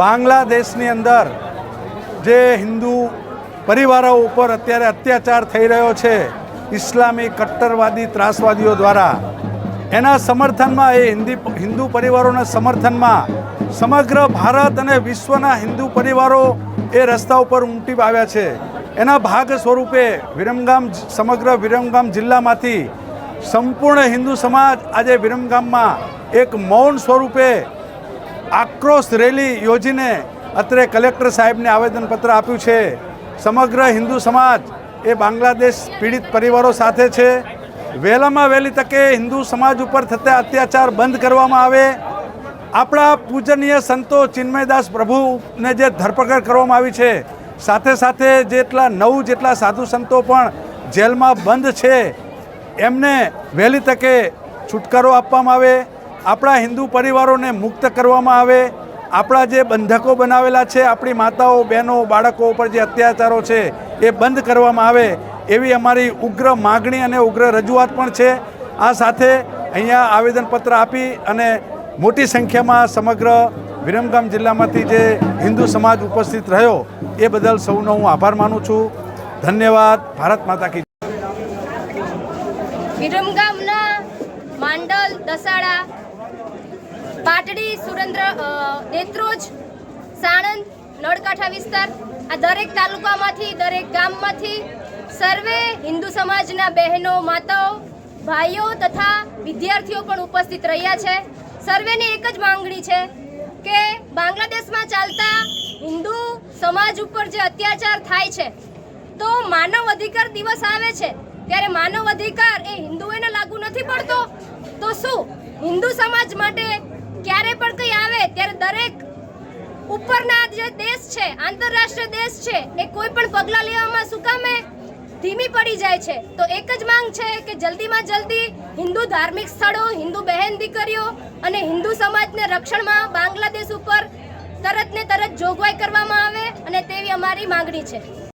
બાંગ્લાદેશની અંદર જે હિન્દુ પરિવારો ઉપર અત્યારે અત્યાચાર થઈ રહ્યો છે, ઇસ્લામી કટ્ટરવાદી ત્રાસવાદીઓ દ્વારા, એના સમર્થનમાં એ હિન્દી હિન્દુ પરિવારોના સમર્થનમાં સમગ્ર ભારત અને વિશ્વના હિન્દુ પરિવારો એ રસ્તા ઉપર ઉમટી આવ્યા છે. એના ભાગ સ્વરૂપે વિરમગામ સમગ્ર વિરમગામ જિલ્લામાંથી સંપૂર્ણ હિન્દુ સમાજ આજે વિરમગામમાં એક મૌન સ્વરૂપે આક્રોશ રેલી યોજીને અત્રે કલેક્ટર સાહેબને આવેદનપત્ર આપ્યું છે. સમગ્ર હિન્દુ સમાજ એ બાંગ્લાદેશ પીડિત પરિવારો સાથે છે. વહેલામાં વહેલી તકે હિન્દુ સમાજ ઉપર થતા અત્યાચાર બંધ કરવામાં આવે. આપણા પૂજનીય સંતો ચિન્મયદાસ પ્રભુને જે ધરપકડ કરવામાં આવી છે, સાથે સાથે જેટલા નવ જેટલા સાધુ સંતો પણ જેલમાં બંધ છે, એમને વહેલી તકે છુટકારો આપવામાં આવે. આપણા હિન્દુ પરિવારોને મુક્ત કરવામાં આવે, આપણા જે બંધકો બનાવેલા છે, આપણી માતાઓ, બહેનો, બાળકો ઉપર જે અત્યાચારો છે, એ બંધ કરવામાં આવે, એવી અમારી ઉગ્ર માગણી અને ઉગ્ર રજૂઆત પણ છે. આ સાથે અહીંયા આવેદનપત્ર આપી અને મોટી સંખ્યામાં સમગ્ર વિરમગામ જિલ્લામાંથી જે હિન્દુ સમાજ ઉપસ્થિત રહ્યો, એ બદલ સૌનો હું આભાર માનું છું. ધન્યવાદ. ભારત માતા કી વિરમગામના માંડલ, દસાડા પાટડી સુરેન્દ્ર દેત્રોજ સાણંદ, નળકાંઠા વિસ્તાર, આ દરેક તાલુકામાંથી, દરેક ગામમાંથી સર્વે હિન્દુ સમાજના બહેનો, માતાઓ, ભાઈઓ તથા વિદ્યાર્થીઓ પણ ઉપસ્થિત રહ્યા છે. સર્વેની એક જ માંગણી છે કે બાંગ્લાદેશમાં ચાલતા હિન્દુ સમાજ ઉપર જે અત્યાચાર થાય છે, તો માનવ અધિકાર દિવસ આવે છે. ત્યારે માનવ અધિકાર એ હિન્દુઓને લાગુ નથી પડતો. તો શું હિન્દુ સમાજ માટે ક્યારે પણ કંઈ આવે ત્યારે દરેક ઉપરના જે દેશ છે, આંતરરાષ્ટ્રીય દેશ છે, એ કોઈ પણ પગલાં લેવામાં શું કામે ધીમી પડી જાય છે? તો એક જ માંગ છે કે જલ્દીમાં જલ્દી હિન્દુ ધાર્મિક સ્થળો, હિન્દુ બહેન દીકરીઓ અને હિન્દુ સમાજને રક્ષણમાં બાંગ્લાદેશ ઉપર તરત ને તરત જોગવાઈ કરવામાં આવે અને તેવી અમારી માંગણી છે.